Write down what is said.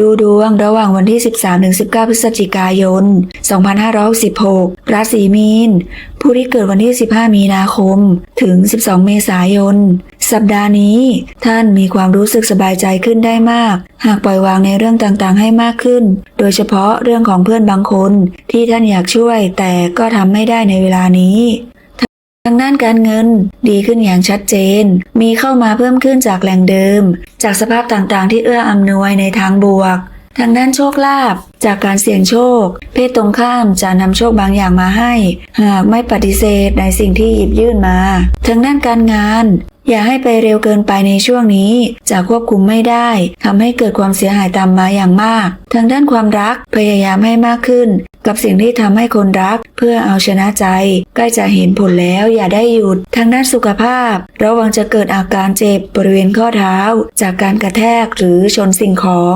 ดูดวงระหว่างวันที่ 13-19 พฤศจิกายน 2566 ราศีมีน ผู้ที่เกิดวันที่ 15 มีนาคม ถึง 12 เมษายน สัปดาห์นี้ ท่านมีความรู้สึกสบายใจขึ้นได้มาก หากปล่อยวางในเรื่องต่างๆ ให้มากขึ้น โดยเฉพาะเรื่องของเพื่อนบางคน ที่ท่านอยากช่วยแต่ก็ทำไม่ได้ในเวลานี้ ทางด้านการเงินดีขึ้นอย่างชัดเจน มีเข้ามาเพิ่มขึ้นจากแหล่งเดิม จากสภาพต่างๆ ที่เอื้ออำนวยในทางบวก ทางด้านโชคลาภจากการเสี่ยงโชค เพศตรงข้ามจะนำโชคบางอย่างมาให้ หากไม่ปฏิเสธในสิ่งที่หยิบยื่นมา ทางด้านการงาน อย่าให้ไปเร็วเกินไปในช่วงนี้จะควบคุมไม่ได้ทำให้เกิดความเสียหายตามมาอย่างมาก ทางด้านความรักพยายามให้มากขึ้น กับสิ่งที่ทำให้คนรัก เพื่อเอาชนะใจ ใกล้จะเห็นผลแล้วอย่าได้หยุด ทางด้านสุขภาพ ระวังจะเกิดอาการเจ็บบริเวณข้อเท้า จากการกระแทกหรือชนสิ่งของ